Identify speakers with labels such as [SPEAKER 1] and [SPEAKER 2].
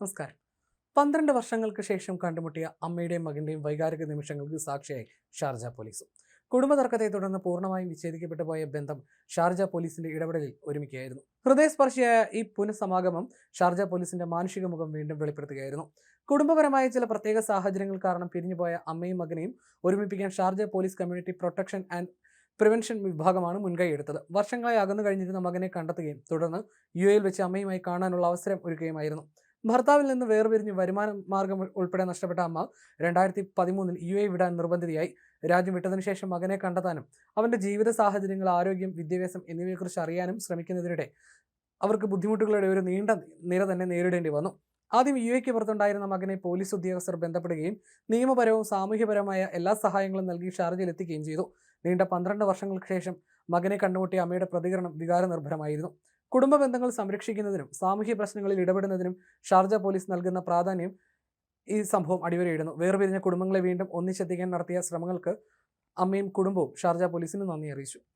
[SPEAKER 1] നമസ്കാരം. പന്ത്രണ്ട് വർഷങ്ങൾക്ക് ശേഷം കണ്ടുമുട്ടിയ അമ്മയുടെയും മകന്റെയും വൈകാരിക നിമിഷങ്ങൾക്ക് സാക്ഷിയായി ഷാർജ പോലീസും. കുടുംബ തർക്കത്തെ തുടർന്ന് പൂർണമായും വിച്ഛേദിക്കപ്പെട്ടു പോയ ബന്ധം ഷാർജ പോലീസിന്റെ ഇടപെടലിൽ ഒരുമിക്കുകയായിരുന്നു. ഹൃദയസ്പർശിയായ ഈ പുനഃസമാഗമം ഷാർജ പോലീസിന്റെ മാനുഷിക മുഖം വീണ്ടും വെളിപ്പെടുത്തുകയായിരുന്നു. കുടുംബപരമായ ചില പ്രത്യേക സാഹചര്യങ്ങൾ കാരണം പിരിഞ്ഞുപോയ അമ്മയും മകനെയും ഒരുമിപ്പിക്കാൻ Sharjah police community protection and prevention വിഭാഗമാണ് മുൻകൈയെടുത്തത് വർഷങ്ങളായി അകന്നു കഴിഞ്ഞിരുന്ന മകനെ കണ്ടെത്തുകയും തുടർന്ന് യു എയിൽ വെച്ച് അമ്മയുമായി കാണാനുള്ള അവസരം ഒരുക്കുകയുമായിരുന്നു. ഭർത്താവിൽ നിന്ന് വേർപിരിഞ്ഞ് വരുമാന മാർഗം ഉൾപ്പെടെ നഷ്ടപ്പെട്ട അമ്മ രണ്ടായിരത്തി പതിമൂന്നിൽ യു എ വിടാൻ നിർബന്ധിതയായി. രാജ്യം വിട്ടതിനു ശേഷം മകനെ കണ്ടെത്താനും അവന്റെ ജീവിത സാഹചര്യങ്ങൾ ആരോഗ്യം വിദ്യാഭ്യാസം എന്നിവയെക്കുറിച്ച് അറിയാനും ശ്രമിക്കുന്നതിനിടെ അവർക്ക് ബുദ്ധിമുട്ടുകളുടെ ഒരു നീണ്ട നിര തന്നെ നേരിടേണ്ടി വന്നു. ആദ്യം യു എക്ക് പുറത്തുണ്ടായിരുന്ന മകനെ പോലീസ് ഉദ്യോഗസ്ഥർ ബന്ധപ്പെടുകയും നിയമപരവും സാമൂഹ്യപരമായ എല്ലാ സഹായങ്ങളും നൽകി ഷാർജയിൽ എത്തിക്കുകയും ചെയ്തു. നീണ്ട പന്ത്രണ്ട് വർഷങ്ങൾക്ക് ശേഷം മകനെ കണ്ടുമുട്ടിയ അമ്മയുടെ പ്രതികരണം വികാരനിർഭരമായിരുന്നു. കുടുംബ ബന്ധങ്ങൾ സംരക്ഷിക്കുന്നതിനും സാമൂഹ്യ പ്രശ്നങ്ങളിൽ ഇടപെടുന്നതിനും ഷാർജ പോലീസ് നൽകുന്ന പ്രാധാന്യം ഈ സംഭവം അടിവരയിടുന്നു. വേർപിരിഞ്ഞ കുടുംബങ്ങളെ വീണ്ടും ഒന്നിച്ചെത്തിക്കാൻ നടത്തിയ ശ്രമങ്ങൾക്ക് അമ്മയും കുടുംബവും ഷാർജ പോലീസിന് നന്ദി അറിയിച്ചു.